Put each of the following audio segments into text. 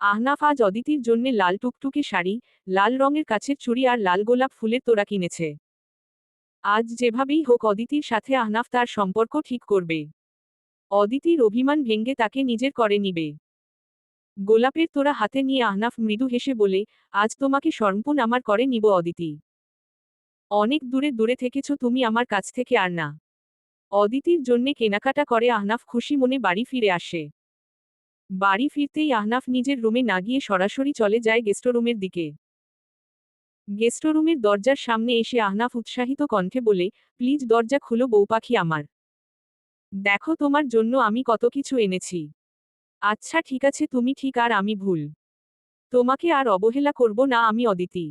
আহনাফ আজ অদিতির জন্যে লাল টুকটুকে শাড়ি, লাল রঙের কাছের চুড়ি আর লাল গোলাপ ফুলের তোড়া কিনেছে। আজ যেভাবেই হোক অদিতির সাথে আহনাফ তার সম্পর্ক ঠিক করবে। অদিতির অভিমান ভেঙ্গে তাকে নিজের করে নিবে। গোলাপের তোরা হাতে নিয়ে আহনাফ মৃদু হেসে বলে, আজ তোমাকে স্বর্ণপুন আমার করে নিব অদিতি। অনেক দূরে দূরে থেকেছ তুমি আমার কাছ থেকে আর না। অদিতির জন্যে কেনাকাটা করে আহনাফ খুশি মনে বাড়ি ফিরে আসে। বাড়ি ফিরতেই আহনাফ নিজের রুমে না গিয়ে সরাসরি চলে যায় গেস্টরুমের দিকে। গেস্টরুমের দরজার সামনে এসে আহনাফ উৎসাহিত কণ্ঠে বলে, প্লিজ দরজা খুলো বউপাখি আমার। দেখো তোমার জন্য আমি কত কিছু এনেছি। আচ্ছা ঠিক আছে তুমি ঠিক আর আমি ভুল। তোমাকে আর অবহেলা করব না আমি অদিতি।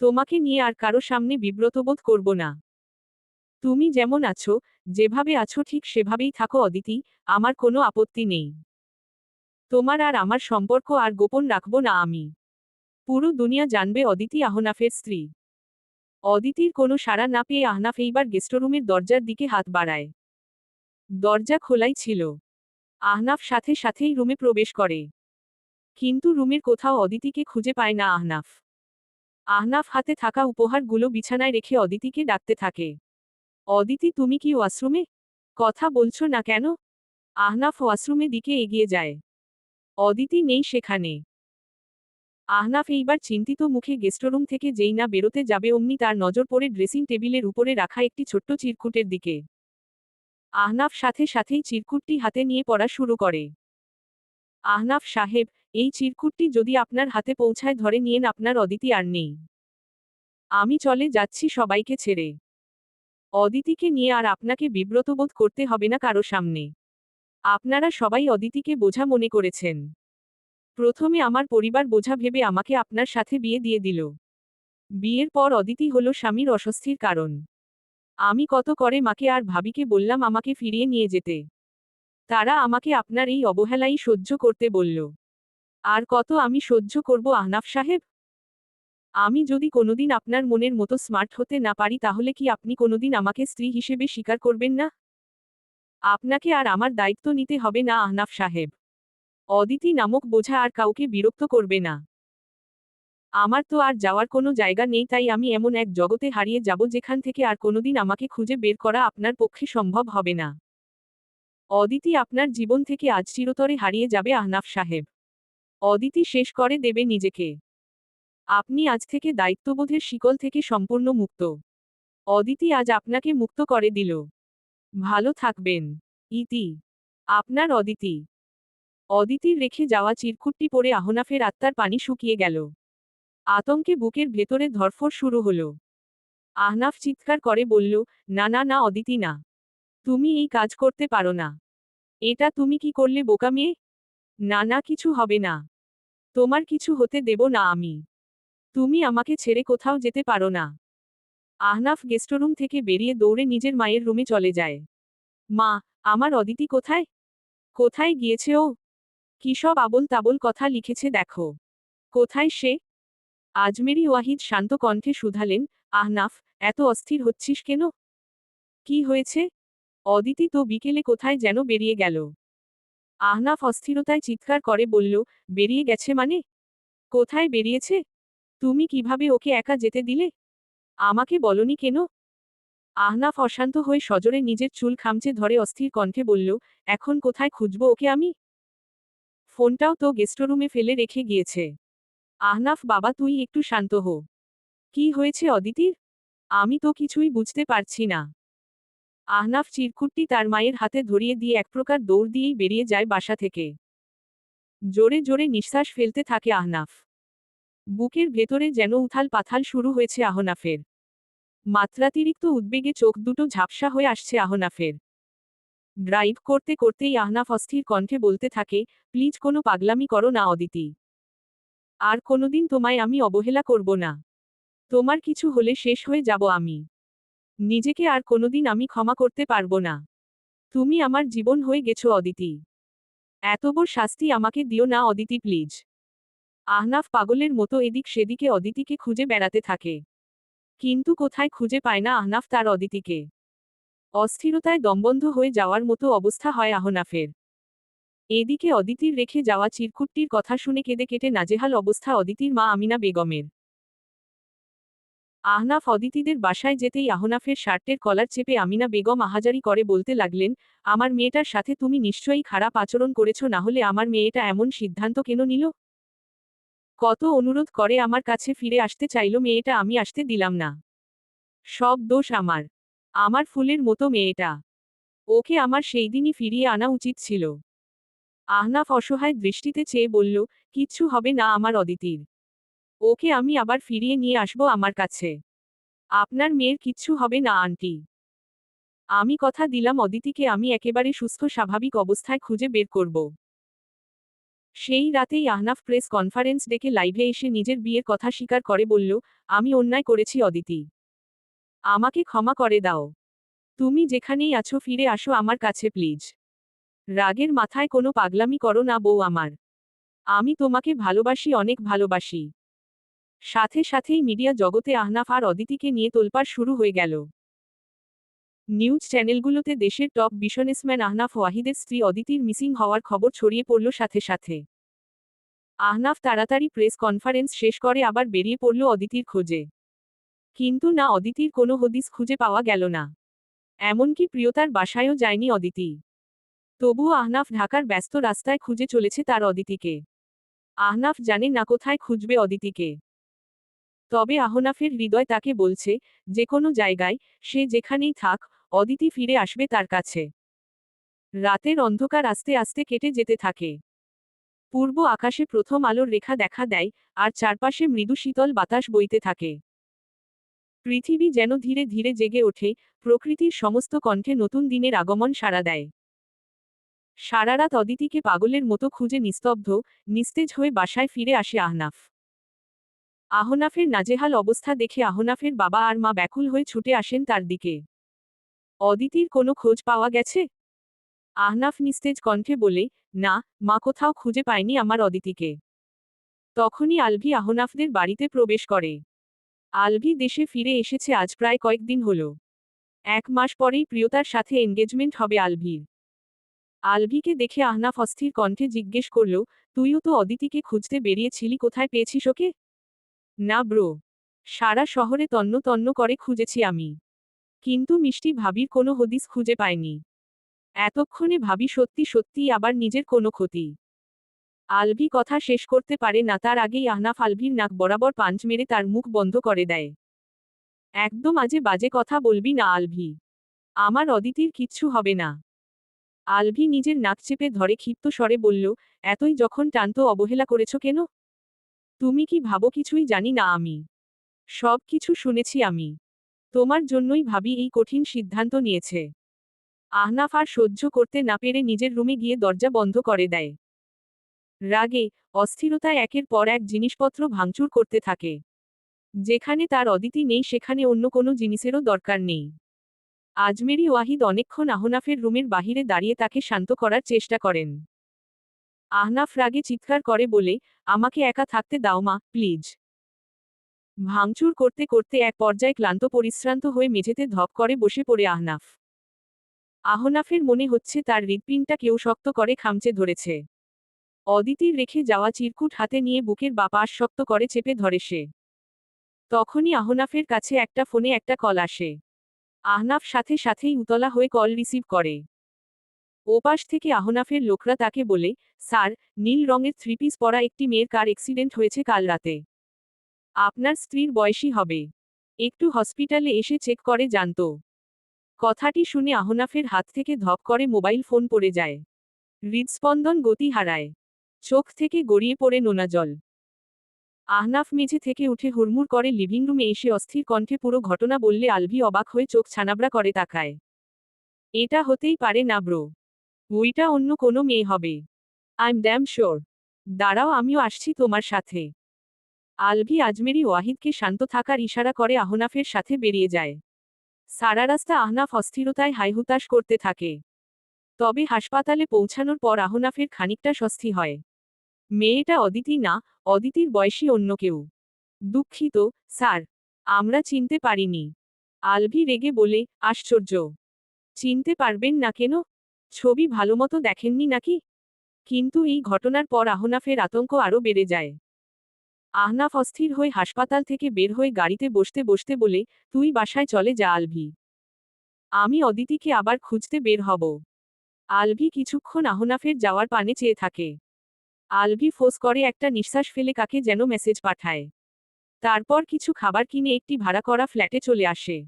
তোমাকে নিয়ে আর কারও সামনে বিব্রতবোধ করব না। তুমি যেমন আছো, যেভাবে আছো ঠিক সেভাবেই থাকো অদিতি, আমার কোনো আপত্তি নেই। তোমার আর আমার সম্পর্ক আর গোপন রাখব না আমি। পুরো দুনিয়া জানবে অদিতি আহনাফের স্ত্রী। অদিতির কোনো সাড়া না পেয়ে আহনাফ এইবার গেস্টরুমের দরজার দিকে হাত বাড়ায়। দরজা খোলাই ছিল। আহনাফ সাথে সাথেই রুমে প্রবেশ করে। কিন্তু রুমের কোথাও অদিতিকে খুঁজে পায় না আহনাফ। আহনাফ হাতে থাকা উপহারগুলো বিছানায় রেখে অদিতিকে ডাকতে থাকে। অদিতি, তুমি কি ওয়াশরুমে? কথা বলছো না কেন? আহনাফ ওয়াশরুমে দিকে এগিয়ে যায়। অদিতি নেই সেখানে। আহনাফ এইবার চিন্তিত মুখে গেস্টরুম থেকে যেই না বেরোতে যাবে, অমনি তার নজর পড়ে ড্রেসিং টেবিলের উপরে রাখা একটি ছোট্ট চিরকুটের দিকে। আহনাফ সাথে সাথেই চিরকুটটি হাতে নিয়ে পড়া শুরু করে। আহনাফ সাহেব, এই চিরকুটটি যদি আপনার হাতে পৌঁছায় ধরে নিয়েন, আপনার অদিতি আর নেই। আমি চলে যাচ্ছি সবাইকে ছেড়ে। অদিতিকে নিয়ে আর আপনাকে বিব্রতবোধ করতে হবে না কারও সামনে। আপনারা সবাই অদিতিকে বোঝা মনে করেছেন। প্রথমে আমার পরিবার বোঝা ভেবে আমাকে আপনার সাথে বিয়ে দিয়ে দিল। বিয়ের পর অদিতি হল স্বামীর অস্বস্তির কারণ। আমি কত করে মাকে আর ভাবিকে বললাম আমাকে ফিরিয়ে নিয়ে যেতে। তারা আমাকে আপনার এই অবহেলাই সহ্য করতে বলল। আর কত আমি সহ্য করব আহনাফ সাহেব? আমি যদি কোনোদিন আপনার মনের মতো স্মার্ট হতে না পারি তাহলে কি আপনি কোনোদিন আমাকে স্ত্রী হিসেবে স্বীকার করবেন না? আপনাকে আর আমার দায়িত্ব নিতে হবে না, আহনাফ সাহেব। অদিতি নামক বোঝা আর কাউকে বিরক্ত করবে না। আমার তো আর যাওয়ার কোনো জায়গা নেই, তাই আমি এমন এক জগতে হারিয়ে যাব যেখান থেকে আর কোনোদিন আমাকে খুঁজে বের করা আপনার পক্ষে সম্ভব হবে না। অদিতি আপনার জীবন থেকে আজ চিরতরে হারিয়ে যাবে, আহনাফ সাহেব। অদিতি শেষ করে দেবে নিজেকে। আপনি আজ থেকে দায়িত্ববোধের শিকল থেকে সম্পূর্ণ মুক্ত। অদিতি আজ আপনাকে মুক্ত করে দিল। ভালো থাকবেন। ইতি। আপনার অদিতি। অদিতির রেখে যাওয়া চিরকুটটি পরে আহনাফের আত্মার পানি শুকিয়ে গেল। আতঙ্কে বুকের ভেতরে ধরফর শুরু হলো। আহনাফ চিৎকার করে বলল, না না না, অদিতি, না। তুমি এই কাজ করতে পারো না। এটা তুমি কি করলে, বোকা মেয়ে? না না, কিছু হবে না। তোমার কিছু হতে দেব না আমি। তুমি আমাকে ছেড়ে কোথাও যেতে পারো না। আহনাফ গেস্টরুম থেকে বেরিয়ে দৌড়ে নিজের মায়ের রুমে চলে যায়। মা, আমার অদিতি কোথায়? কোথায় গিয়েছে ও? কি সব আবল তাবল কথা লিখেছে দেখো। কোথায় সে? আজমেরি ওয়াহিদ শান্ত কণ্ঠে শুধালেন, আহনাফ, এত অস্থির হচ্ছিস কেন? কি হয়েছে? অদিতি তো বিকেলে কোথায় যেন বেরিয়ে গেল। আহনাফ অস্থিরতায় চিৎকার করে বলল, বেরিয়ে গেছে মানে? কোথায় বেরিয়েছে? তুমি কীভাবে ওকে একা যেতে দিলে? আমাকে বলনি কেন? আহনাফ অশান্ত হয়ে সজরে নিজের চুল খামচে ধরে অস্থির কণ্ঠে বলল, এখন কোথায় খুঁজব ওকে আমি? ফোনটাও তো গেস্টরুমে ফেলে রেখে গিয়েছে। আহনাফ, বাবা, তুই একটু শান্ত হো। কি হয়েছে অদিতির? আমি তো কিছুই বুঝতে পারছি না। আহনাফ চিরকুটটি তার মায়ের হাতে ধরিয়ে দিয়ে এক প্রকার দৌড় দিয়েই বেরিয়ে যায় বাসা থেকে। জোরে জোরে নিঃশ্বাস ফেলতে থাকে আহনাফ। বুকের ভেতরে যেন উথাল পাথাল শুরু হয়েছে আহনাফের। মাত্রাতিরিক্ত উদ্বেগে চোখ দুটো ঝাপসা হয়ে আসছে আহনাফের। ড্রাইভ করতে করতেই আহনাফ অস্থির কণ্ঠে বলতে থাকে, প্লিজ কোনো পাগলামি করো না অদিতি। আর কোনোদিন তোমায় আমি অবহেলা করব না। তোমার কিছু হলে শেষ হয়ে যাব আমি। নিজেকে আর কোনোদিন আমি ক্ষমা করতে পারব না। তুমি আমার জীবন হয়ে গেছো অদিতি। এত বড় শাস্তি আমাকে দিও না অদিতি, প্লিজ। আহনাফ পাগলের মতো এদিক সেদিকে অদিতিকে খুঁজে বেড়াতে থাকে। কিন্তু কোথায় খুঁজে পায় না আহনাফ তার অদিতিকে। অস্থিরতায় দমবন্ধ হয়ে যাওয়ার মতো অবস্থা হয় আহনাফের। এদিকে অদিতির রেখে যাওয়া চিরকুটটির কথা শুনে কেঁদে কেটে নাজেহাল অবস্থা অদিতির মা আমিনা বেগমের। আহনাফ অদিতিদের বাসায় যেতেই আহনাফের শার্টের কলার চেপে আমিনা বেগম আহাজারি করে বলতে লাগলেন, আমার মেয়েটার সাথে তুমি নিশ্চয়ই খারাপ আচরণ করেছ, না হলে আমার মেয়েটা এমন সিদ্ধান্ত কেন নিল? কত অনুরোধ করে আমার কাছে ফিরে আসতে চাইল মেয়েটা, আমি আসতে দিলাম না। সব দোষ আমার। আমার ফুলের মতো মেয়েটা। ওকে আমার সেই দিনই ফিরিয়ে আনা উচিত ছিল। আহনাফ অসহায় দৃষ্টিতে চেয়ে বলল, কিচ্ছু হবে না আমার অদিতির। ওকে আমি আবার ফিরিয়ে নিয়ে আসব আমার কাছে। আপনার মেয়ের কিচ্ছু হবে না, আন্টি। আমি কথা দিলাম অদিতিকে, আমি একেবারে সুস্থ, স্বাভাবিক অবস্থায় খুঁজে বের করব। সেই রাতেই আহনাফ প্রেস কনফারেন্স ডেকে লাইভে এসে নিজের বিয়ের কথা স্বীকার করে বলল, আমি অন্যায় করেছি অদিতি। আমাকে ক্ষমা করে দাও। তুমি যেখানেই আছো ফিরে আসো আমার কাছে, প্লিজ। রাগের মাথায় কোনো পাগলামি করো না বউ আমার। আমি তোমাকে ভালোবাসি, অনেক ভালোবাসি। সাথে সাথেই মিডিয়া জগতে আহনাফ আর অদিতিকে নিয়ে তোলপাড় শুরু হয়ে গেল। নিউজ চ্যানেলগুলোতে দেশের টপ বিশনেসম্যান আহনাফ ওয়াহিদের স্ত্রী অদিতির মিসিং হওয়ার খবর ছড়িয়ে পড়ল সাথে সাথে। আহনাফ তাড়াতাড়ি প্রেস কনফারেন্স শেষ করে আবার বেরিয়ে পড়ল অদিতির খোঁজে। কিন্তু না, অদিতির কোনো হদিস খুঁজে পাওয়া গেল না। এমনকি প্রিয়তার বাসায়ও যায়নি অদিতি। তবুও আহনাফ ঢাকার ব্যস্ত রাস্তায় খুঁজে চলেছে তার অদিতিকে। আহনাফ জানে না কোথায় খুঁজবে অদিতিকে। তবে আহনাফের হৃদয় তাকে বলছে, যে কোনো জায়গায়, সে যেখানেই থাক অদিতি ফিরে আসবে তার কাছে। রাতের অন্ধকার আস্তে আস্তে কেটে যেতে থাকে। পূর্ব আকাশে প্রথম আলোর রেখা দেখা দেয়, আর চারপাশে মৃদু শীতল বাতাস বইতে থাকে। পৃথিবী যেন ধীরে ধীরে জেগে ওঠে, প্রকৃতির সমস্ত কণ্ঠে নতুন দিনের আগমন সাড়া দেয়। সারারাত অদিতিকে পাগলের মতো খুঁজে নিস্তব্ধ, নিস্তেজ হয়ে বাসায় ফিরে আসে আহনাফ। আহনাফের নাজেহাল অবস্থা দেখে আহনাফের বাবা আর মা ব্যাকুল হয়ে ছুটে আসেন তার দিকে। অদিতির কোনো খোঁজ পাওয়া গেছে? আহনাফ নিস্তেজ কণ্ঠে বলে, না, মা কোথাও খুঁজে পায়নি আমার অদিতিকে। তখনই আলভি আহনাফদের বাড়িতে প্রবেশ করে। আলভি দেশে ফিরে এসেছে আজ প্রায় কয়েকদিন হল। এক মাস পরেই প্রিয়তার সাথে এনগেজমেন্ট হবে আলভির। আলভিকে দেখে আহনাফ অস্থির কণ্ঠে জিজ্ঞেস করল, তুইও তো অদিতিকে খুঁজতে বেরিয়েছিলি, কোথায় পেয়েছিস ওকে? না ব্রো। সারা শহরে তন্ন তন্ন করে খুঁজেছি আমি। কিন্তু মিষ্টি ভাবির কোনো হদিস খুঁজে পায়নি। এতক্ষণে ভাবি সত্যি সত্যি আবার নিজের কোনো ক্ষতি। আলভি কথা শেষ করতে পারে না, তার আগেই আহনাফ আলভির নাক বরাবর পাঞ্চ মেরে তার মুখ বন্ধ করে দেয়। একদম আজে বাজে কথা বলবি না আলভি। আমার অদিতির কিচ্ছু হবে না। আলভি নিজের নাক চেপে ধরে ক্ষিপ্ত স্বরে বলল, এতই যখন টান্ত অবহেলা করেছ কেন? তুমি কি ভাবো কিছুই জানি না আমি। সব কিছু শুনেছি আমি। তোমার জন্যই ভাবি এই কঠিন সিদ্ধান্ত নিয়েছে। আহনাফ আর সহ্য করতে না পেরে নিজের রুমে গিয়ে দরজা বন্ধ করে দেয়। রাগে, অস্থিরতায় একের পর এক জিনিসপত্র ভাঙচুর করতে থাকে। যেখানে তার অদিতি নেই, সেখানে অন্য কোনো জিনিসেরও দরকার নেই। আজমেরি ওয়াহিদ অনেকক্ষণ আহনাফের রুমের বাহিরে দাঁড়িয়ে তাকে শান্ত করার চেষ্টা করেন। আহনাফ রাগে চিৎকার করে বলে, আমাকে একা থাকতে দাও মা, প্লিজ। ভাঙচুর করতে করতে এক পর্যায়ে ক্লান্ত পরিশ্রান্ত হয়ে মেঝেতে ধপ করে বসে পড়ে আহনাফ। আহনাফের মনে হচ্ছে তার হৃৎপিণ্ডটা কেউ শক্ত করে খামচে ধরেছে। অদিতির রেখে যাওয়া চিরকুট হাতে নিয়ে বুকের বাপাস শক্ত করে চেপে ধরে সে। তখনই আহনাফের কাছে একটা ফোনে একটা কল আসে। আহনাফ সাথে সাথেই উতলা হয়ে কল রিসিভ করে। ওপাশ থেকে আহনাফের লোকরা তাকে বলে, স্যার, নীল রঙের থ্রি পিস পরা একটি মেয়ের কার অ্যাক্সিডেন্ট হয়েছে কাল রাতে। আপনার স্ত্রীর বয়সী হবে। একটু হসপিটালে এসে চেক করে জানত। কথাটি শুনে আহনাফের হাত থেকে ধপ করে মোবাইল ফোন পড়ে যায়। হৃদস্পন্দন গতি হারায়। চোখ থেকে গড়িয়ে পড়ে নোনা জল আহনাফ মেঝে থেকে উঠে হুড়মুড় করে লিভিং রুমে এসে অস্থির কণ্ঠে পুরো ঘটনা বললে আলভি অবাক হয়ে চোখ ছানাবড়া করে তাকায়। এটা হতেই পারে না ব্রো। ওইটা অন্য কোনো মেয়ে হবে। I am damn sure. দাঁড়াও, আমিও আসছি তোমার সাথে। আলভি আজমেরি ওয়াহিদকে শান্ত থাকার ইশারা করে আহনাফের সাথে বেরিয়ে যায়। সারা রাস্তা আহনাফ অস্থিরতায় হাইহুতাশ করতে থাকে। তবে হাসপাতালে পৌঁছানোর পর আহনাফের খানিকটা স্বস্তি হয়। মেয়েটা অদিতি না, অদিতির বয়সী অন্য কেউ। দুঃখিত, স্যার, আমরা চিনতে পারিনি। আলভি রেগে বলে, আশ্চর্য। চিনতে পারবেন না কেন? ছবি ভালোমতো দেখেননি নাকি? কিন্তু এই ঘটনার পর আহনাফের আতঙ্ক আরও বেড়ে যায়। আহনাফ অস্থির হয়ে হাসপাতাল থেকে বের হয়ে গাড়িতে বসতে বসতে বলে, তুই বাসায় চলে যা, আলভি। আমি অদিতিকে আবার খুঁজতে বের হব। আলভি কিছুক্ষণ আহনাফের যাওয়ার পানে চেয়ে থাকে। আলভি ফোঁস করে একটা নিঃশ্বাস ফেলে কাকে যেন মেসেজ পাঠায়। তারপর কিছু খাবার কিনে একটি ভাড়া করা ফ্ল্যাটে চলে আসে।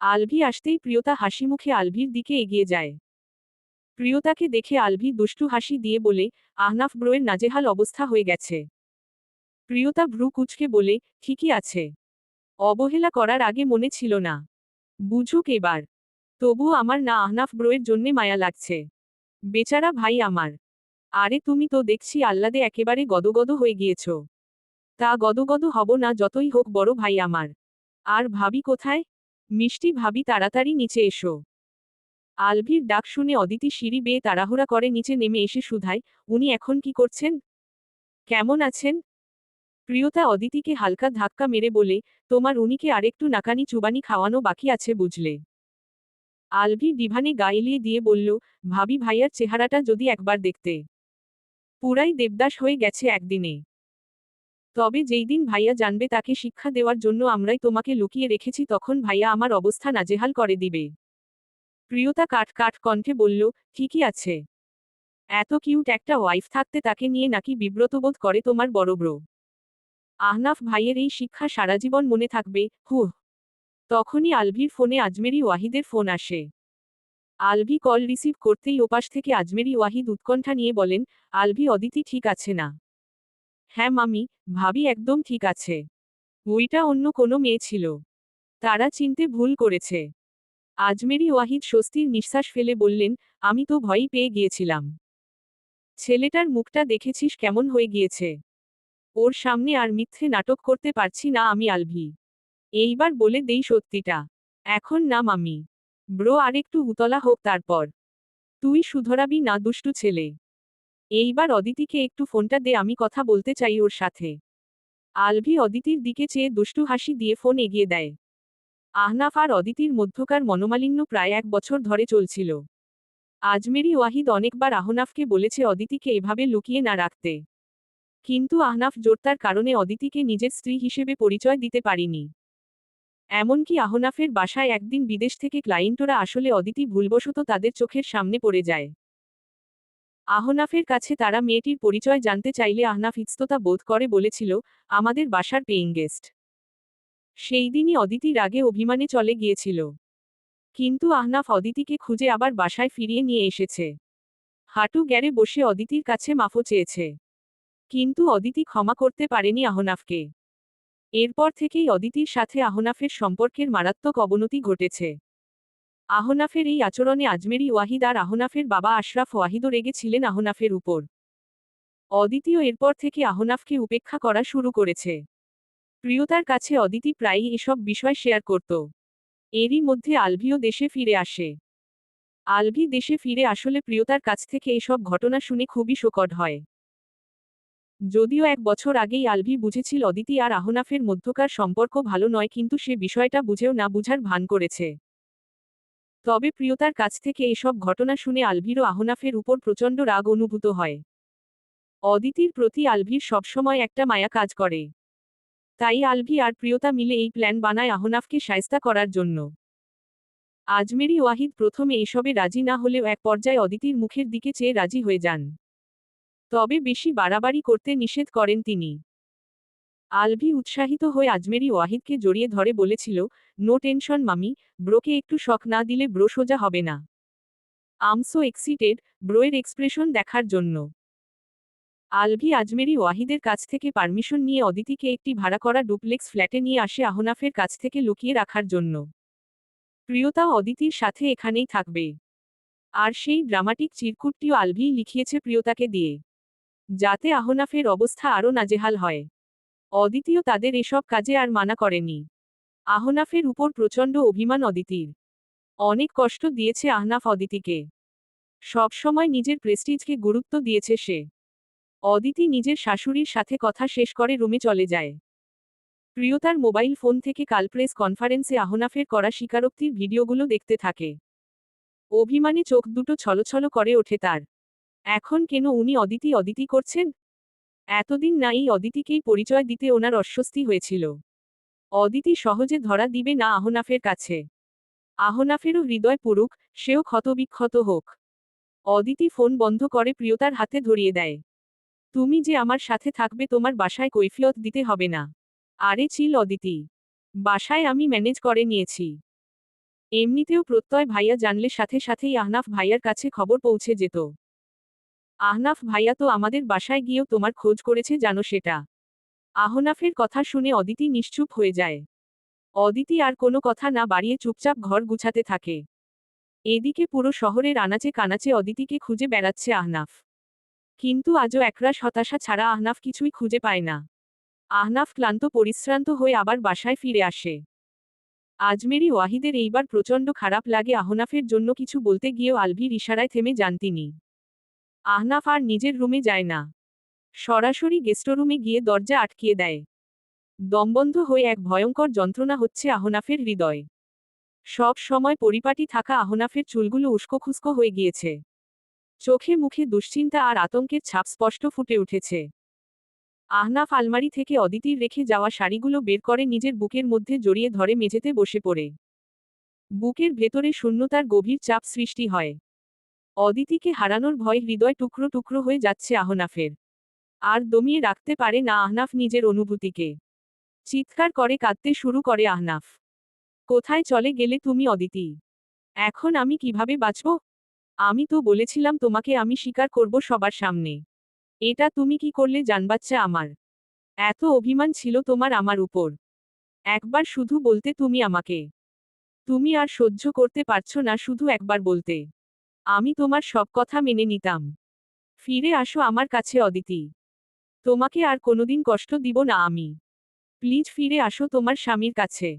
আলভি আসতেই প্রিয়তা হাসি মুখে আলভির দিকে এগিয়ে যায়। প্রিয়তাকে দেখে আলভি দুষ্টু হাসি দিয়ে বলে, আহনাফ ব্রোয়ের নাজেহাল অবস্থা হয়ে গেছে। প্রিয়তা ভ্রু কুচকে বলে, ঠিকই আছে। অবহেলা করার আগে মনে ছিল না। বুঝুক এবার। তবু আমার না আহনাফ ব্রোয়ের জন্যে মায়া লাগছে। বেচারা ভাই আমার। আরে তুমি তো দেখছি আহ্লাদে একেবারে গদগদ হয়ে গিয়েছ। তা গদগদ হব না যতই হোক বড় ভাই আমার। আর ভাবি কোথায়? মিষ্টি ভাবি তাড়াতাড়ি নিচে এসো। আলভির ডাক শুনে অদিতি সিঁড়ি বেয়ে তাড়াহুড়া করে নিচে নেমে এসে শুধায়, উনি এখন কি করছেন? কেমন আছেন? প্রিয়তা অদিতিকে হালকা ধাক্কা মেরে বলে, তোমার উনিকে আরেকটু নাকানি চুবানি খাওয়ানো বাকি আছে বুঝলে? আলভি ডিভানে গা এলিয়ে দিয়ে বলল, ভাবি ভাইয়ার চেহারাটা যদি একবার দেখতে পুরাই দেবদাস হয়ে গেছে একদিনে। তবে যেই দিন ভাইয়া জানবে তাকে শিক্ষা দেওয়ার জন্য আমরাই তোমাকে লুকিয়ে রেখেছি তখন ভাইয়া আমার অবস্থা নাজেহাল করে দিবে। প্রিয়তা কাট কাট কণ্ঠে বলল, ঠিকই আছে। এত কিউট একটা ওয়াইফ থাকতে তাকে নিয়ে নাকি বিব্রতবোধ করে তোমার বড় ব্রো। আহনাফ ভাইয়ের এই শিক্ষা সারাজীবন মনে থাকবে, হুহ। তখনই আলভির ফোনে আজমেরি ওয়াহিদের ফোন আসে। আলভি কল রিসিভ করতেই ওপাশ থেকে আজমেরি ওয়াহিদ উৎকণ্ঠা নিয়ে বলেন, আলভি, অদিতি ঠিক আছে না? হ্যাঁ মামি, ভাবি একদম ঠিক আছে। ওইটা অন্য কোনো মেয়ে ছিল। তারা চিনতে ভুল করেছে। আজমেরি ওয়াহিদ স্বস্তির নিঃশ্বাস ফেলে বললেন, আমি তো ভয়ই পেয়ে গিয়েছিলাম। ছেলেটার মুখটা দেখেছিস কেমন হয়ে গিয়েছে? ওর সামনে আর মিথ্যে নাটক করতে পারছি না আমি, আলভি। এইবার বলে দেই সত্যিটা। এখন না মামি ব্রো, আরেকটু উতলা হোক তারপর। তুই শুধরাবি না, দুষ্টু ছেলে। এইবার অদিতিকে একটু ফোনটা দে, আমি কথা বলতে চাই ওর সাথে। আলভি অদিতির দিকে চেয়ে দুষ্টু হাসি দিয়ে ফোন এগিয়ে দেয়। আহনাফ আর অদিতির মধ্যকার মনোমালিন্য প্রায় এক বছর ধরে চলছিল। আজমেরি ওয়াহিদ অনেকবার আহনাফকে বলেছে অদিতিকে এভাবে লুকিয়ে না রাখতে। কিন্তু আহনাফ জোরতার কারণে অদিতিকে নিজের স্ত্রী হিসেবে পরিচয় দিতে পারিনি। এমনকি আহনাফের বাসায় একদিন বিদেশ থেকে ক্লায়েন্টরা আসলে অদিতি ভুলবশত তাদের চোখের সামনে পড়ে যায়। আহনাফের কাছে তারা মেয়েটির পরিচয় জানতে চাইলে আহনাফ ইস্ততা বোধ করে বলেছিল, আমাদের বাসার পেইং গেস্ট। সেই দিনই অদিতির আগে অভিমানে চলে গিয়েছিল। কিন্তু আহনাফ অদিতিকে খুঁজে আবার বাসায় ফিরিয়ে নিয়ে এসেছে। হাঁটু গ্যারে বসে অদিতির কাছে মাফো চেয়েছে। কিন্তু অদিতি ক্ষমা করতে পারেনি আহনাফকে। এরপর থেকেই অদিতির সাথে আহনাফের সম্পর্কের মারাত্মক অবনতি ঘটেছে। আহনাফের এই আচরণে আজমেরি ওয়াহিদ আর আহনাফের বাবা আশরাফ ওয়াহিদও রেগেছিলেন আহনাফের উপর। অদিতিও এরপর থেকে আহনাফকে উপেক্ষা করা শুরু করেছে। প্রিয়তার কাছে অদিতি প্রায়ই এসব বিষয় শেয়ার করত। এরই মধ্যে আলভিও দেশে ফিরে আসে। আলভি দেশে ফিরে আসলে প্রিয়তার কাছ থেকে এসব ঘটনা শুনে খুবই শোকট হয়। যদিও এক বছর আগেই আলভি বুঝেছিল অদিতি আর আহনাফের মধ্যকার সম্পর্ক ভালো নয়, কিন্তু সে বিষয়টা বুঝেও না বুঝার ভান করেছে। তবে প্রিয়তার কাছ থেকে এসব ঘটনা শুনে আলভিরও আহনাফের উপর প্রচণ্ড রাগ অনুভূত হয়। অদিতির প্রতি আলভির সবসময় একটা মায়া কাজ করে। তাই আলভি আর প্রিয়তা মিলে এই প্ল্যান বানায় আহনাফকে সায়স্তা করার জন্য। আজমেরি ওয়াহিদ প্রথমে এসবে রাজি না হলেও এক পর্যায়ে অদিতির মুখের দিকে চেয়ে রাজি হয়ে যান। তবে বেশি বাড়াবাড়ি করতে নিষেধ করেন তিনি। আলভি উৎসাহিত হয়ে আজমেরি ওয়াহিদকে জড়িয়ে ধরে বলেছিল, নো টেনশন মামি, ব্রোকে একটু শখ না দিলে ব্রো সোজা হবে না। আমসো এক্সিটেড, ব্রোয়ের এক্সপ্রেশন দেখার জন্য। আলভি আজমেরি ওয়াহিদের কাছ থেকে পারমিশন নিয়ে অদিতিকে একটি ভাড়া করা ডুপ্লেক্স ফ্ল্যাটে নিয়ে আসে আহনাফের কাছ থেকে লুকিয়ে রাখার জন্য। প্রিয়তা অদিতির সাথে এখানেই থাকবে। আর সেই ড্রামাটিক চিরকুটটিও আলভিই লিখিয়েছে প্রিয়তাকে দিয়ে। যাতে আহনাফের অবস্থা আরও নাজেহাল হয়। অদিতিও তাদের এসব কাজে আর মানা করেনি। আহনাফের উপর প্রচণ্ড অভিমান অদিতির। অনেক কষ্ট দিয়েছে আহনাফ অদিতিকে। সবসময় নিজের প্রেস্টিজকে গুরুত্ব দিয়েছে সে। অদিতি নিজের শাশুড়ির সাথে কথা শেষ করে রুমে চলে যায়। প্রিয়তার মোবাইল ফোন থেকে কাল প্রেস কনফারেন্সে আহনাফের করা স্বীকারোক্তির ভিডিওগুলো দেখতে থাকে। অভিমানে চোখ দুটো ছলছল করে ওঠে তার। এখন কেন উনি অদিতি অদিতি করছেন? এতদিন না এই অদিতিকেই পরিচয় দিতে ওনার অস্বস্তি হয়েছিল। অদিতি সহজে ধরা দিবে না আহনাফের কাছে। আহনাফেরও হৃদয় পুরুক, সেও ক্ষতবিক্ষত হোক। অদিতি ফোন বন্ধ করে প্রিয়তার হাতে ধরিয়ে দেয়। তুমি যে আমার সাথে থাকবে তোমার বাসায় কৈফিয়ত দিতে হবে না। আরে চিল অদিতি। বাসায় আমি ম্যানেজ করে নিয়েছি। এমনিতেও প্রত্যয় ভাইয়া জানলে সাথে সাথেই আহনাফ ভাইয়ার কাছে খবর পৌঁছে যেত। আহনাফ ভাইয়া তো আমাদের বাসায় গিয়েও তোমার খোঁজ করেছে, জানো সেটা। আহনাফের কথা শুনে অদিতি নিশ্চুপ হয়ে যায়। অদিতি আর কোনো কথা না বাড়িয়ে চুপচাপ ঘর গুছাতে থাকে। এদিকে পুরো শহরের আনাচে কানাচে অদিতিকে খুঁজে বেড়াচ্ছে আহনাফ। কিন্তু আজও একরাশ হতাশা ছাড়া আহনাফ কিছুই খুঁজে পায় না। আহনাফ ক্লান্ত, পরিশ্রান্ত হয়ে আবার বাসায় ফিরে আসে। আজমেরি ওয়াহিদের এইবার প্রচণ্ড খারাপ লাগে আহনাফের জন্য কিছু বলতে গিয়েও আলভির ইশারায় থেমে যান তিনি। আহনাফ আর নিজের রুমে যায় না। সরাসরি গেস্টরুমে গিয়ে দরজা আটকিয়ে দেয়। দমবন্ধ হয়ে এক ভয়ঙ্কর যন্ত্রণা হচ্ছে আহনাফের হৃদয়। সব সময় পরিপাটি থাকা আহনাফের চুলগুলো উস্কোখুস্কো হয়ে গিয়েছে। চোখে মুখে দুশ্চিন্তা আর আতঙ্কের ছাপ স্পষ্ট ফুটে উঠেছে। আহনাফ আলমারি থেকে অদিতির রেখে যাওয়া শাড়িগুলো বের করে নিজের বুকের মধ্যে জড়িয়ে ধরে মেঝেতে বসে পড়ে। বুকের ভেতরে শূন্যতার গভীর চাপ সৃষ্টি হয়। অদিতিকে হারানোর ভয় হৃদয় টুকরো টুকরো হয়ে যাচ্ছে আহনাফের। আর দমিয়ে রাখতে পারে না আহনাফ নিজের অনুভূতিকে। চিৎকার করে কাঁদতে শুরু করে আহনাফ। কোথায় চলে গেলে তুমি অদিতি? এখন আমি কীভাবে বাঁচব? আমি তো বলেছিলাম তোমাকে আমি স্বীকার করব সবার সামনে। এটা তুমি কি করলে জানবাচ্চা আমার? এত অভিমান ছিল তোমার আমার উপর। একবার শুধু বলতে তুমি আমাকে। তুমি আর সহ্য করতে পারছ না শুধু একবার বলতে। আমি তোমার সব কথা মেনে নিতাম। ফিরে আসো আমার কাছে, অদিতি। তোমাকে আর কোনোদিন কষ্ট দিব না আমি। প্লিজ ফিরে আসো তোমার স্বামীর কাছে।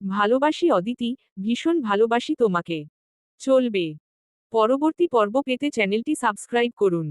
ভালোবাসি অদিতি, ভীষণ ভালোবাসি তোমাকে। চলবে। পরবর্তী পর্ব পেতে চ্যানেলটি সাবস্ক্রাইব করুন।